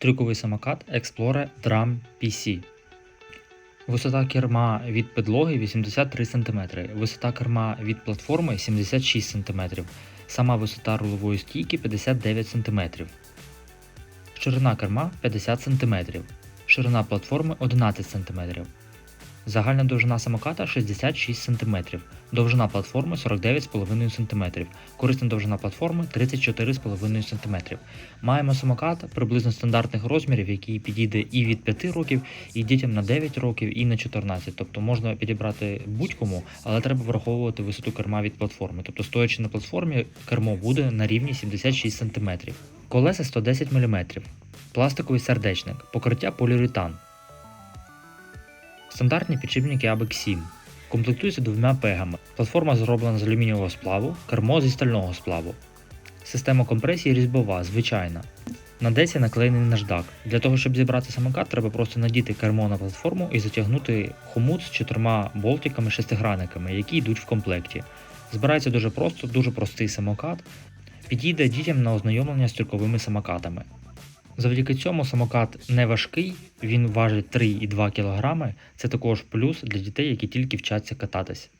трюковий самокат Explorer Drum PC. Висота керма від підлоги 83 см, висота керма від платформи 76 см, сама висота рулової стійки 59 см, ширина керма 50 см, ширина платформи 11 см. Загальна довжина самоката 66 см, довжина платформи 49,5 см, корисна довжина платформи 34,5 см. Маємо самокат приблизно стандартних розмірів, який підійде і від 5 років, і дітям на 9 років, і на 14. Тобто можна підібрати будь-кому, але треба враховувати висоту керма від платформи. Тобто, стоячи на платформі, кермо буде на рівні 76 см. Колеса 110 мм, пластиковий сердечник, покриття поліуретан. Стандартні підшипники ABEX 7. Комплектуються двома пегами. Платформа зроблена з алюмінієвого сплаву, кермо зі стального сплаву. Система компресії різьбова, звичайна. На десі наклеєний наждак. Для того, щоб зібрати самокат, треба просто надіти кермо на платформу і затягнути хомут з чотирма болтиками шестигранниками, які йдуть в комплекті. Збирається дуже просто, дуже простий самокат. Підійде дітям на ознайомлення з трюковими самокатами. Завдяки цьому самокат не важкий, він важить 3,2 кг. Це також плюс для дітей, які тільки вчаться кататись.